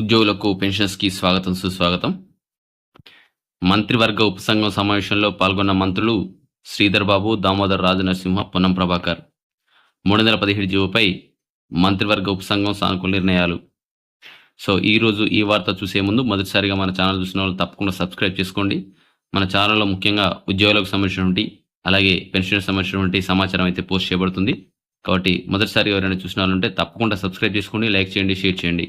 ఉద్యోగులకు పెన్షన్స్కి స్వాగతం సుస్వాగతం. మంత్రివర్గ ఉపసంఘం సమావేశంలో పాల్గొన్న మంత్రులు శ్రీధర్ బాబు దామోదర్ రాజనరసింహ పొన్నం ప్రభాకర్. మూడు వందల పదిహేడు జీవోపై మంత్రివర్గ ఉపసంఘం సానుకూల నిర్ణయాలు. సో ఈరోజు ఈ వార్త చూసే ముందు మొదటిసారిగా మన ఛానల్ చూసిన వాళ్ళు తప్పకుండా సబ్స్క్రైబ్ చేసుకోండి. మన ఛానల్లో ముఖ్యంగా ఉద్యోగులకు సంబంధించినటువంటి అలాగే పెన్షన్ సంబంధించినటువంటి సమాచారం అయితే పోస్ట్ చేయబడుతుంది. కాబట్టి మొదటిసారి ఎవరైనా చూసిన వాళ్ళు ఉంటే తప్పకుండా సబ్స్క్రైబ్ చేసుకోండి లైక్ చేయండి షేర్ చేయండి.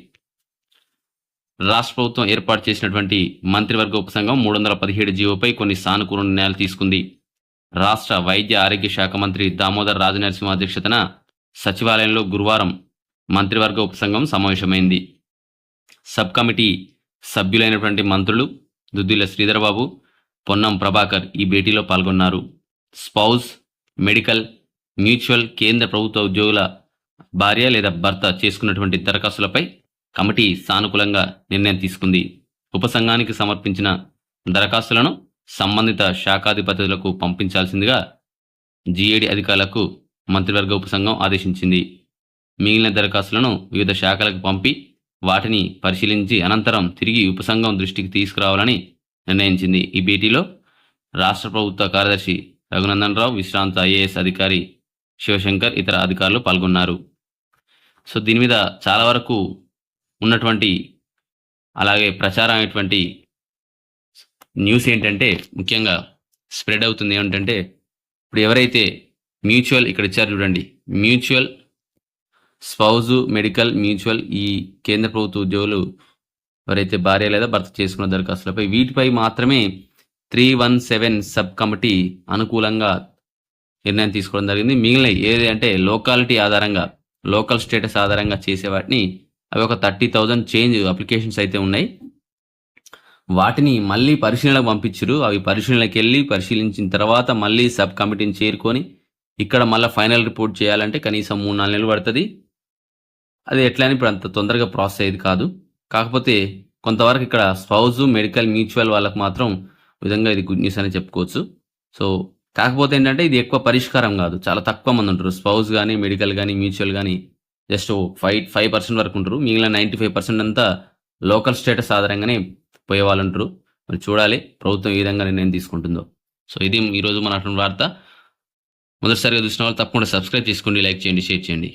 రాష్ట్ర ప్రభుత్వం ఏర్పాటు చేసినటువంటి మంత్రివర్గ ఉపసంఘం మూడు వందల పదిహేడు జీవోపై కొన్ని సానుకూల నిర్ణయాలు తీసుకుంది. రాష్ట్ర వైద్య ఆరోగ్య శాఖ మంత్రి దామోదర్ రాజనరసింహ అధ్యక్షతన సచివాలయంలో గురువారం మంత్రివర్గ ఉపసంఘం సమావేశమైంది. సబ్ కమిటీ సభ్యులైనటువంటి మంత్రులు దుద్దిల శ్రీధరబాబు పొన్నం ప్రభాకర్ ఈ భేటీలో పాల్గొన్నారు. స్పౌస్ మెడికల్ మ్యూచువల్ కేంద్ర ప్రభుత్వ ఉద్యోగుల భార్య లేదా భర్త చేసుకున్నటువంటి దరఖాస్తులపై కమిటీ సానుకూలంగా నిర్ణయం తీసుకుంది. ఉపసంఘానికి సమర్పించిన దరఖాస్తులను సంబంధిత శాఖాధిపతులకు పంపించాల్సిందిగా జీఏడి అధికారులకు మంత్రివర్గ ఉపసంఘం ఆదేశించింది. మిగిలిన దరఖాస్తులను వివిధ శాఖలకు పంపి వాటిని పరిశీలించి అనంతరం తిరిగి ఉపసంఘం దృష్టికి తీసుకురావాలని నిర్ణయించింది. ఈ భేటీలో రాష్ట్ర ప్రభుత్వ కార్యదర్శి రఘునందన్ రావు విశ్రాంత ఐఏఎస్ అధికారి శివశంకర్ ఇతర అధికారులు పాల్గొన్నారు. సో దీని మీద చాలా వరకు ఉన్నటువంటి అలాగే ప్రచారం అయినటువంటి న్యూస్ ఏంటంటే ముఖ్యంగా స్ప్రెడ్ అవుతుంది. ఏమిటంటే ఇప్పుడు ఎవరైతే మ్యూచువల్ ఇక్కడ ఇచ్చారు చూడండి. మ్యూచువల్ స్పౌజు మెడికల్ మ్యూచువల్ ఈ కేంద్ర ప్రభుత్వ ఉద్యోగులు ఎవరైతే భార్య లేదా భర్త చేసుకున్న దరఖాస్తులపై వీటిపై మాత్రమే three one seven sub committee అనుకూలంగా నిర్ణయం తీసుకోవడం జరిగింది. మిగిలిన ఏది అంటే లోకాలిటీ ఆధారంగా లోకల్ స్టేటస్ ఆధారంగా చేసే వాటిని అవి ఒక థర్టీ థౌజండ్ చేంజ్ అప్లికేషన్స్ అయితే ఉన్నాయి. వాటిని మళ్ళీ పరిశీలనకు పంపించరు. అవి పరిశీలనకి వెళ్ళి పరిశీలించిన తర్వాత మళ్ళీ సబ్ కమిటీని చేరుకొని ఇక్కడ మళ్ళీ ఫైనల్ రిపోర్ట్ చేయాలంటే కనీసం మూడు నాలుగు నెలలు పడుతుంది. అది ఎట్లా అని ఇప్పుడు అంత తొందరగా ప్రాసెస్ అయ్యేది కాదు. కాకపోతే కొంతవరకు ఇక్కడ స్పౌజ్ మెడికల్ మ్యూచువల్ వాళ్ళకు మాత్రం విధంగా ఇది గుడ్ న్యూస్ అని చెప్పుకోవచ్చు. సో కాకపోతే ఏంటంటే ఇది ఎక్కువ పరిష్కారం కాదు. చాలా తక్కువ మంది ఉంటారు. స్పౌజ్ కానీ మెడికల్ కానీ మ్యూచువల్ కానీ జస్ట్ ఫైవ్ ఫైవ్ పర్సెంట్ వరకు ఉంటారు. మిగిలిన నైంటీ ఫైవ్ పర్సెంట్ అంతా లోకల్ స్టేటస్ ఆధారంగానే పోయే వాళ్ళు ఉంటారు మరి చూడాలి ప్రభుత్వం ఏ విధంగా నిర్ణయం తీసుకుంటుందో. సో ఇది ఈరోజు మన వార్త. మొదటిసారిగా చూసిన వాళ్ళు తప్పకుండా సబ్స్క్రైబ్ చేసుకోండి లైక్ చేయండి షేర్ చేయండి.